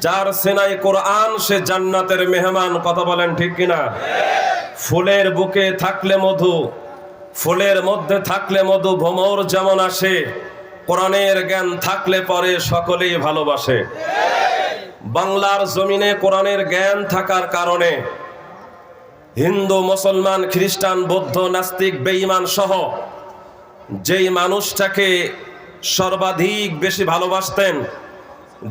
যার সেনাই কোরআন, সে জান্নাতের মেহমান। কথা বলেন ঠিক কিনা? ফুলের বুকে থাকলে মধু, ফুলের মধ্যে থাকলে মধু, ভ্রমর যেমন আসে, কোরআনের জ্ঞান থাকলে পরে সকলেই ভালোবাসে। বাংলার জমিনে কোরআনের জ্ঞান থাকার কারণে হিন্দু, মুসলমান, খ্রিস্টান, বৌদ্ধ, নাস্তিক, বেঈমান সহ যেই মানুষটাকে সর্বাধিক বেশি ভালোবাসতেন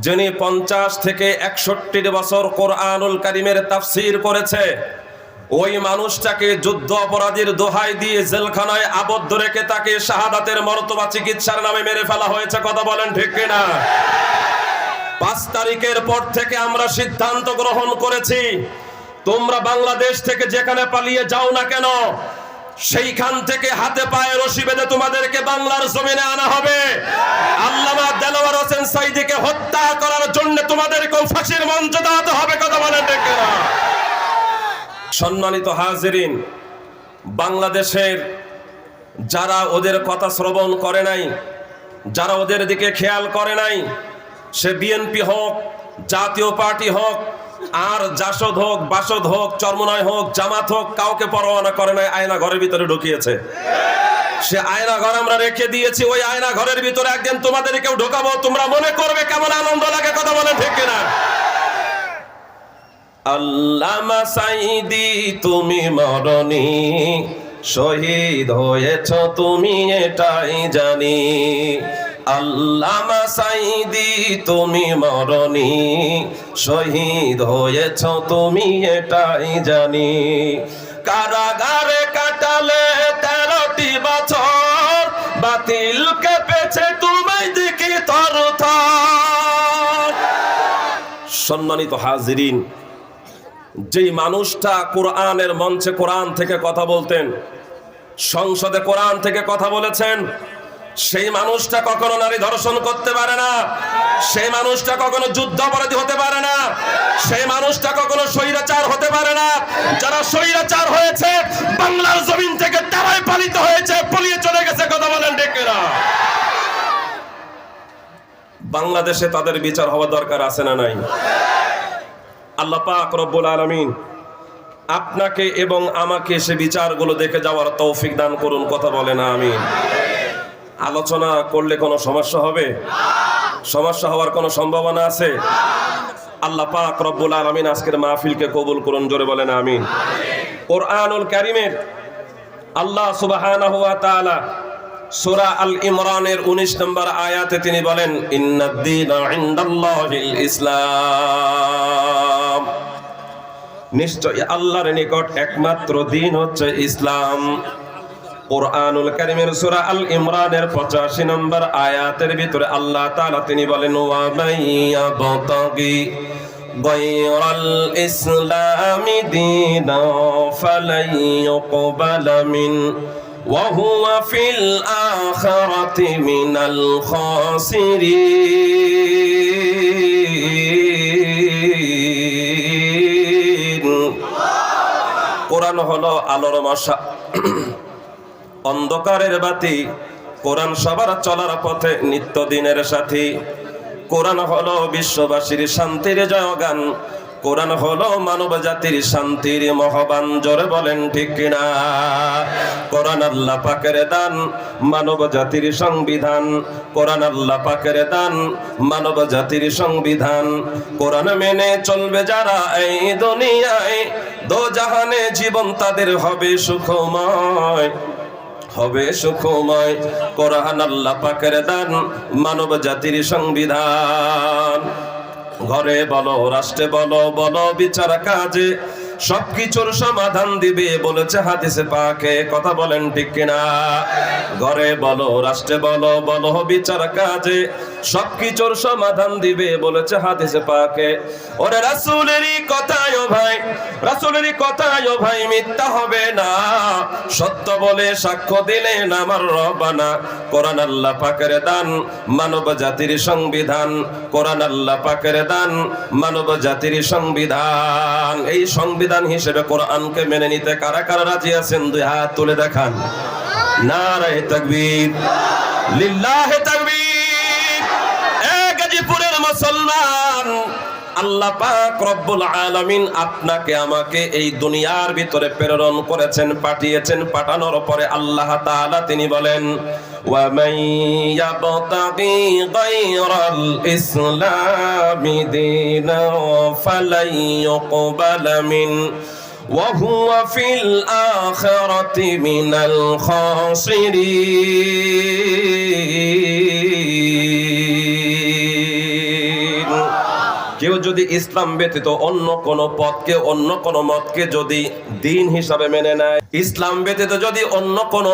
যিনি পঞ্চাশ থেকে একষট্টি বছর কোরআনুল কারিমের তাফসির করেছে, ওই মানুষটাকে যুদ্ধ অপরাধীর দোহাই দিয়ে জেলখানায় আবদ্ধ রেখে তাকে শাহাদাতের মর্তবা চিকিৎসার নামে মেরে ফেলা হয়েছে, কথা বলেন ঠিক কিনা? পাঁচ তারিখের পর থেকে আমরা সিদ্ধান্ত গ্রহণ করেছি, তোমরা বাংলাদেশ থেকে যেখানে পালিয়ে যাও না কেন সেইখান থেকে হাতে পায়ে রশি বেঁধে তোমাদেরকে বাংলার জমিনে আনা হবে আল্লামা দেলোয়ার হোসেন সাইদিকে হত্যা করার জন্য তোমাদেরকে ফাঁসির মঞ্চ দাঁড়াতে হবে কথা বলেন? সম্মানিত হাজিরিন, বাংলাদেশের যারা ওদের কথা শ্রবণ করে নাই, যারা ওদের দিকে খেয়াল করে নাই, সে বিএনপি হোক, জাতীয় পার্টি হোক আর জাসদ হোক, বাসদ হোক চরমনায় হোক, জামাত হোক, কাউকে পরোয়ানা করে নাই, আয়না ঘরের ভিতরে ঢুকিয়েছে। সে আয়না ঘর আমরা রেখে দিয়েছি, ওই আয়না ঘরের ভিতরে একদিন তোমাদেরকেও ঢোকাবো, তোমরা মনে করবে কেমন আনন্দ লাগে, কথা বলে ঠিক না আল্লামা সাইদি তুমি মরণি, শহীদ হয়েছ, তুমি এটাই জানি। আল্লামা সাইদি তুমি মরণি। শহীদ হয়েছ তুমি, এটাই জানি। কারাগারে কাটালে তেরোটি বছর, বাতিল কেঁপেছে তুমি দিকে তর সম্মানিত হাজিরিন, যেই মানুষটা কোরআনের মঞ্চে কোরআন থেকে কথা বলতেন, সংসদে কোরআন থেকে কথা বলেছেন সেই মানুষটা কখনো নারী ধর্ষণ করতে পারে না। সেই মানুষটা কখনো যুদ্ধ অপরাধী হতে পারে না। সেই মানুষটা কখনো স্বৈরাচার হতে পারে না। যারা স্বৈরাচার হয়েছে, বাংলার জমিন থেকে তারাই পালিত হয়েছে, পলিয়ে চলে গেছে, কথা বলেন ডেকেরা বাংলাদেশে তাদের বিচার হওয়া দরকার আছে না নাই? আল্লাহ পাক রব্বুল আলামিন আপনাকে এবং আমাকে সে বিচারগুলো দেখে যাওয়ার তৌফিক দান করুন, কথা বলে না আমি আলোচনা করলে কোনো সমস্যা হবে? সমস্যা হওয়ার কোনো সম্ভাবনা আছে? আল্লাহ পাক রব্বুল আলামিন আজকের মাহফিলকে কবুল করুন, জোরে বলেন আমিন। কোরআনুল কারিমের আল্লাহ তাআলা সূরা আল ইমরানের 19 নম্বর আয়াতে তিনি বলেন ইসলাম। নিশ্চয় আল্লাহর নিকট একমাত্র দিন হচ্ছে ইসলাম। কোরআনুল কারীমের সূরা আল ইমরানের 85 নম্বর আয়াতের ভিতরে আল্লাহ তাআলা তিনি বলেন ওয়া মাইয়াবতাগি غير الإسلام دينا فلن يقبل منه وهو في الآخرة من الخاسرين কোরআন হলো আলোর মশা অন্ধকারের বাতি, কোরআন সবার চলার পথে নিত্যদিনের সাথী। কোরআন হলো বিশ্ববাসীর শান্তির জয়গান, কোরআন হলো মানব জাতির শান্তির মহাবান, জোরে বলেন ঠিক কিনা? কোরআন আল্লাহ পাকের দান মানব জাতির সংবিধান। কোরআন আল্লাহ পাকের দান মানব জাতির সংবিধান। কোরআন মেনে চলবে যারা এই দুনিয়ায় দো জাহানে জীবন তাদের হবে সুখময়। হবে সুখময়। কোরআন আল্লাহ পাকের দান, মানব জাতির সংবিধান। ঘরে বলো, রাষ্ট্রে বলো বলো বিচার কাজে। সবকিছুর সমাধান দিবে বলেছে হাদিসে পাকে। কথা বলেন ঠিক কিনা? ঘরে বলো, রাষ্ট্রে বলো বলো বিচার কাজে। সবকিছুর সমাধান দিবে বলেছে হাদিসে পাকে। ওরে রাসূলেরই কথায় ও ভাই, রাসূলেরই কথায় ও ভাই, মিথ্যা হবে না। সত্য বলে সাক্ষ্য দিলেন আমার রবানা। কোরআন আল্লাহ পাকের দান, মানব জাতির সংবিধান। কোরআন আল্লাহ পাকের দান, মানব জাতির সংবিধান। এই সংবিধান হিসেবে কোরআনকে মেনে নিতে কারা কারা রাজি আছেন? দুই হাত তুলে দেখান। নারায়ে লিল্লাহে এ গাজীপুরের মুসলমান, আল্লাহ পাক রব্বুল আলামিন আপনাকে আমাকে এই দুনিয়ার ভিতরে প্রেরণ করেছেন, পাঠিয়েছেন, পাঠানোর পরে আল্লাহ তাআলা তিনি বলেন ومن يبتغي غير الإسلام دينا فلن يقبل منه وهو في الآخرة من الخاسرين কেউ যদি ইসলাম ব্যতীত অন্য কোন পথকে অন্য কোন মতকে যদি দিন হিসাবে মেনে নেয় ইসলাম ব্যতীত যদি অন্য কোন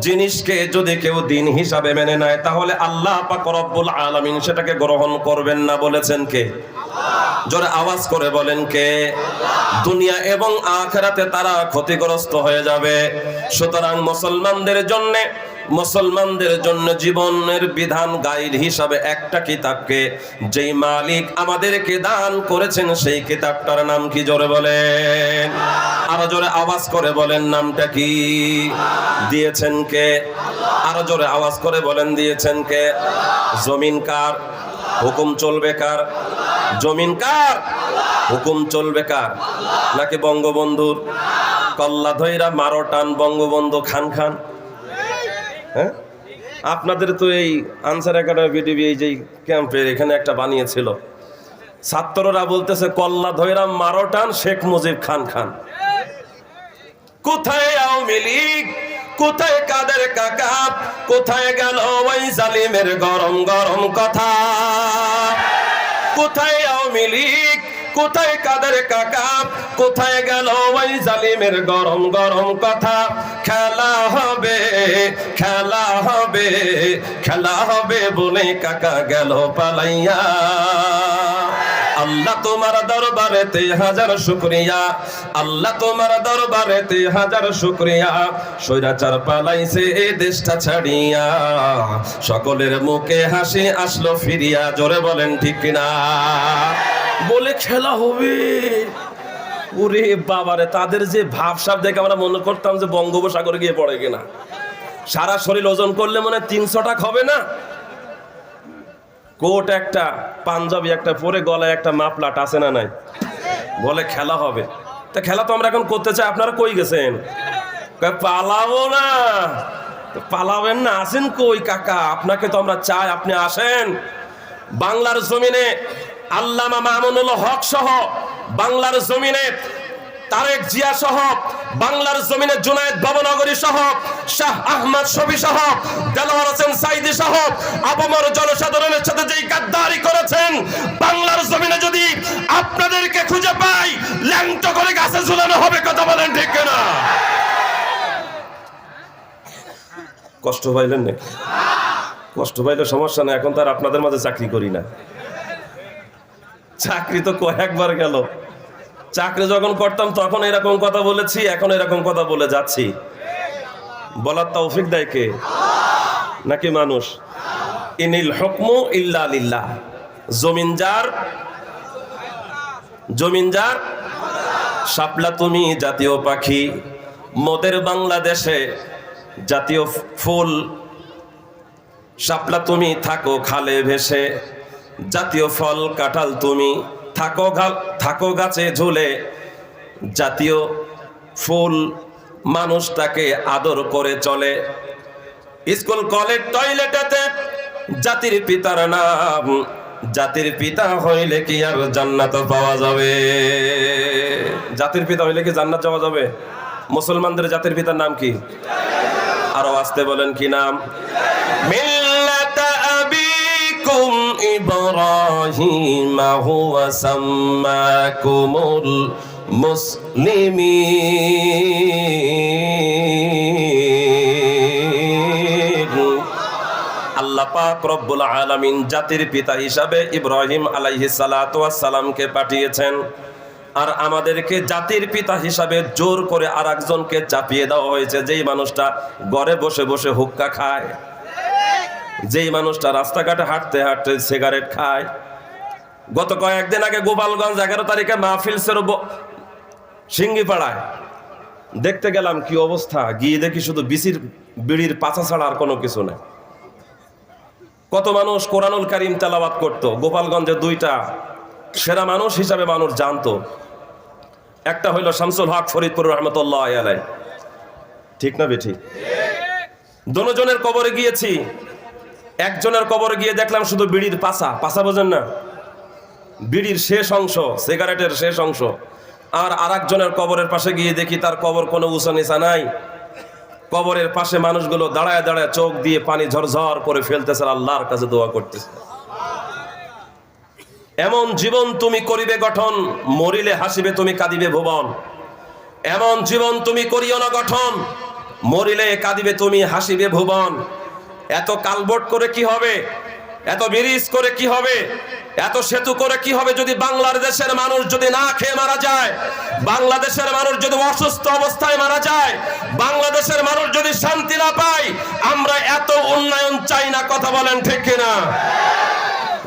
জিনিসকে যদি কেউ দিন হিসাবে মেনে নেয়, তাহলে আল্লাহ পাক রব্বুল আলামিন সেটাকে গ্রহণ করবেন না বলেছেন কে? জোরে আওয়াজ করে বলেন কে? দুনিয়া এবং আখেরাতে তারা ক্ষতিগ্রস্ত হয়ে যাবে। সুতরাং মুসলমানদের জন্যে, মুসলমানদের জন্য জীবনের বিধান গাইড হিসাবে একটা কিতাবকে যেই মালিক আমাদেরকে দান করেছেন, সেই কিতাবটার নাম কি জোরে বলেন? আরও জোরে আওয়াজ করে বলেন, নামটা কি? দিয়েছেন কে? আরও জোরে আওয়াজ করে বলেন, দিয়েছেন কে? জমিন কার? হুকুম চলবে কার? জমিন কার? হুকুম চলবে কার? নাকি বঙ্গবন্ধুর? কল্লা ধৈরা মারো টান, বঙ্গবন্ধু খান খান। হ্যাঁ? আপনাদের তো এই আনসার একাডেমি বিডিবি এই যে ক্যাম্পের এখানে একটা বানিয়েছিল। ছাত্ররা বলতেছে, কল্লা ধৈরাম মারো টান, শেখ মুজিব খান খান। কোথায় আওয়ামী লীগ? কোথায় কাদের কাকা? কোথায় গেল ওই জালিমের গরম গরম কথা? কোথায় আওয়ামী লীগ? কোথায় কাদের কাকা? কোথায় গেল ওই জালিমের গরম গরম কথা? খেলা হবে খেলা হবে খেলা হবে বলে কাকা গেল পালাইয়া। আল্লাহ তোমার দরবারে তে হাজার শুক্রিয়া। আল্লাহ তোমার দরবারে তে হাজার শুক্রিয়া। সৈরাচার পালাইছে এ দেশটা ছাড়িয়া। সকলের মুখে হাসি আসলো ফিরিয়া। জোরে বলেন ঠিক না বলে খেলা হবে। ওরে বাবারে, তাদের যে ভাবসাব দেখে আমরা মনে করতাম যে বঙ্গোপসাগরে গিয়ে পড়ে কিনা। সারা শরীর ওজন করলে মনে তিনশো টাকা হবে না? কোট একটা, পাঞ্জাবি একটা, পরে গলায় একটা মাপলাট আছে না নাই? বলে খেলা হবে। তা খেলা তো আমরা এখন করতে চাই, আপনারা কই গেছেন? পালাবো না। পালাবেন না, আসেন কই কাকা? আপনাকে তো আমরা চাই, আপনি আসেন। বাংলার জমিনে আল্লামা মামুনুল হক সহ বাংলার জমিনে তারেক জিয়া সহ বাংলার জমিনে জুনায়েদ ভবনগরী সহ শাহ আহমদ শফি সহ দেলোয়ার হোসেন সাইদি সহ আবমর জনসাধারণের সাথে যেই গাদ্দারি করেছেন, বাংলার জমিনে যদি আপনাদেরকে খুঁজে পাই, ল্যাংটো করে গাছে ঝুলানো হবে, কথা বলেন ঠিক না কষ্ট পাইলেন নাকি? কষ্ট পাইলে সমস্যা নেই, এখন তার আপনাদের মাঝে চাকরি করি না। চাকরি তো কয়েকবার গেল। চাকরি যখন করতাম, তখন এরকম কথা বলেছি, এখন এরকম কথা বলে যাচ্ছি। বলার তৌফিক দেয় কে? নাকি মানুষ? ইনিল হুকমু ইল্লা লিল্লাহ। জমিনজার জমিনজার শাপলা তুমি জাতীয় পাখি। মোদের বাংলাদেশে জাতীয় ফুল শাপলা তুমি থাকো খালে ভেসে। জাতীয় ফল, কাঁঠাল তুমি থাকো ঘাল, থাকো গাছে ঝুলে। জাতীয় ফুল মানুষটাকে আদর করে চলে। স্কুল, কলেজ, টয়লেটেতে জাতির পিতার নাম। জাতির পিতা হইলে কি আর জান্নাত পাওয়া যাবে? জাতির পিতা হইলে কি জান্নাত যাওয়া যাবে? মুসলমানদের জাতির পিতার নাম কি? আরও আসতে বলেন কি নাম? আবিকুম ইব্রাহিম হুয়া সাম্মাকুমুল মুসলিমিন আল্লাহ পাক রব্বুল আলামিন জাতির পিতা হিসাবে ইব্রাহিম আলাইহিস সালাতু ওয়াস সালামকে পাঠিয়েছেন। আর আমাদেরকে জাতির পিতা হিসাবে জোর করে আর একজনকে চাপিয়ে দেওয়া হয়েছে, যেই মানুষটা ঘরে বসে বসে হুক্কা খায়। যেই মানুষটা রাস্তাঘাটে হাঁটতে হাঁটতে সিগারেট খায়। গত কয়েকদিন আগে গোপালগঞ্জ এগারো তারিখে মাহফিল সেরব সিঙ্গিপাড়ায়। দেখতে গেলাম কি অবস্থা গিয়ে দেখি শুধু বিসির বিড়ির পাছা ছাড়া আর কোনো কিছু নেই। কত মানুষ কোরআনুল কারিম তেলাওয়াত করত গোপালগঞ্জে দুইটা সেরা মানুষ হিসাবে মানুষ জানতো। একটা হইল শামসুল হক ফরিদপুর রহমতুল্লাহ আলাই ঠিক না বেঠি? দনোজনের কবরে গিয়েছি একজনের কবরে গিয়ে দেখলাম শুধু বিড়ির পাশা পাশা বোঝেন না? বিড়ির শেষ অংশ, সিগারেটের শেষ অংশ। আর আরেকজনের কবরের পাশে গিয়ে দেখি তার কবর কোনো উঁচা নিচা নাই। কবরের পাশে মানুষগুলো দাঁড়ায় দাঁড়ায় চোখ দিয়ে পানি ঝরঝর করে ফেলতেছে, আল্লাহর কাছে দোয়া করতেছে। এমন জীবন তুমি করিবে গঠন, মরিলে হাসিবে তুমি কাঁদিবে ভুবন। এমন জীবন তুমি করিও না গঠন, মরিলে কাঁদিবে তুমি হাসিবে ভুবন। এত কালবোট করে কি হবে? এত ব্রিজ করে কি হবে? এত সেতু করে কি হবে যদি বাংলাদেশের মানুষ যদি না খেয়ে মারা যায়? বাংলাদেশের মানুষ যদি অসুস্থ অবস্থায় মারা যায়? বাংলাদেশের মানুষ যদি শান্তি না পায়? আমরা এত উন্নয়ন চাই না, কথা বলেন ঠিক কিনা?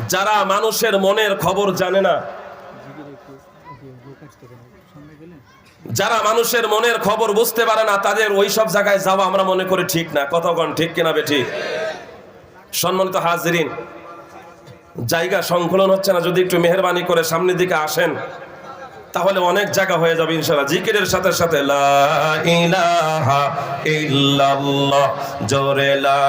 যারা মানুষের মনের খবর জানে না যারা মানুষের মনের খবর বুঝতে পারে না, তাদের ওই সব জায়গায় যাওয়া আমরা মনে করি ঠিক না। কতক্ষণ ঠিক কিনা বে ঠিক সম্মানিত হাজরিন, জায়গা সংকলন হচ্ছে না, যদি একটু মেহরবানি করে সামনের দিকে আসেন, তাহলে অনেক জায়গা হয়ে যাবে ইনশাআল্লাহ। জিকিরের সাথে সাথে, লা ইলাহা ইল্লাল্লাহ জোরে লা